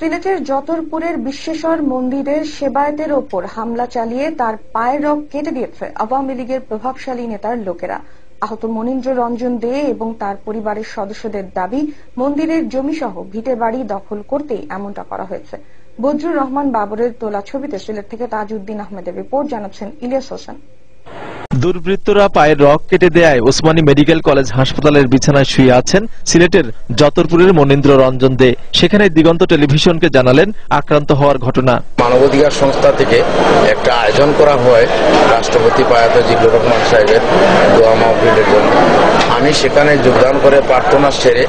সিলেটের যতরপুরের বিশ্বেশ্বর মন্দিরের সেবায়েতের ওপর হামলা চালিয়ে তার পায়ের রক কেটে দিয়েছে আওয়ামী লীগের প্রভাবশালী নেতার লোকেরা। আহত মনীন্দ্র রঞ্জন দে এবং তার পরিবারের সদস্যদের দাবি, মন্দিরের জমিসহ ভিটে বাড়ি দখল করতে এমনটা করা হয়েছে। বজরুর রহমান বাবরের তোলা ছবিতে সিলেট থেকে তাজউদ্দিন আহমেদের রিপোর্ট, জানাচ্ছেন ইলিয়াস হোসেন। দুর্বৃত্তরা পায়ের রক কেটে দেয় ওসমানী মেডিকেল কলেজ হাসপাতালের বিছানায় শুয়ে আছেন সিলেটের যতরপুরের মনীন্দ্র রঞ্জন দে। সেখানে দিগন্ত টেলিভিশনকে জানালেন আক্রান্ত হওয়ার ঘটনা। মানবাধিকার সংস্থা থেকে একটা আয়োজন করা হয় রাষ্ট্রপতি পায়াত জিল্লুর রহমান সাহেবের দোয়া মাহফিলের জন্য। আমি সেখানে যোগদান করে প্রার্থনা সেরে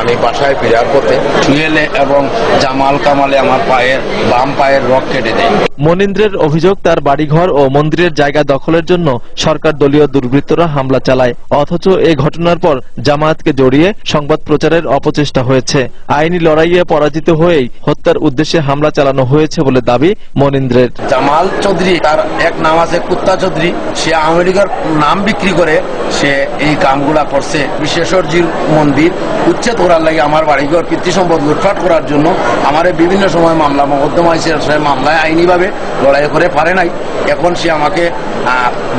আমি বাসায় ফেরার পথে টুয়েলে এবং জামাল কামালে আমার পায়ের বাম পায়ের রক কেটে দেয়। মনীন্দ্রের অভিযোগ তার বাড়িঘর ও মন্দিরের জায়গা দখলের জন্য সরকার দলীয় দুর্বৃত্তরা হামলা চালায়, অথচ এ ঘটনার পর জামায়াতকে জড়িয়ে সংবাদ প্রচারের অপচেষ্টা হয়েছে। আইনি লড়াইয়ে পরাজিত হয়েই হত্যার উদ্দেশ্যে হামলা চালানো হয়েছে বলে দাবি মনীন্দ্রের। জামাল চৌধুরী, তার এক নাম আছে কুত্তা চৌধুরী, সে লীগের নাম বিক্রি করে সে এই কামগুলা করছে। বিশ্বেশ্বরজির মন্দির উচ্ছেদ করার লাগে আমার বাড়িঘর সম্পদ লুটপাট করার জন্য আমার বিভিন্ন সময় মামলা মকদ্দমা হয়েছে সে মামলায় আইনিভাবে লড়াই করে পারে নাই। এখন সে আমাকে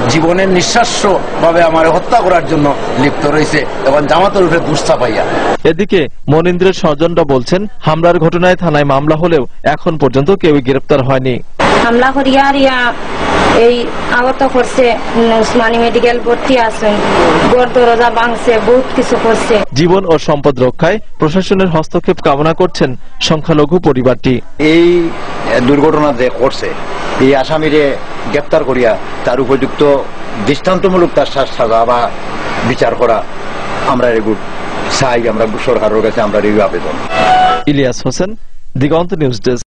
জীবনের নিঃশ্বাস্য ভাবে আমার হত্যা করার জন্য লিপ্ত রয়েছে। এবং জামাতের উঠে দুস্তা পাইয়া। এদিকে মনীন্দ্রের স্বজনরা বলছেন, হামলার ঘটনায় থানায় মামলা হলেও এখন পর্যন্ত কেউই গ্রেপ্তার হয়নি। হামলা করিয়া রিয়া এই আহত করছে উসমানী মেডিকেল ভর্তি আছেন গড় দরজা ভাঙছে বহুত কিছু করছে। জীবন ও সম্পদ রক্ষায় প্রশাসনের হস্তক্ষেপ কামনা করছেন সংখ্যালঘু পরিবারটি। এই দুর্ঘটনা যে করছে এই আসামিরে গ্রেপ্তার করিয়া তার উপযুক্ত দৃষ্টান্তমূলক তার সাজা বা বিচার করা আমরা এগুলো চাই আমরা সরকারের কাছে আমরা এই আবেদন। Ilias Hossain Diganta news desk.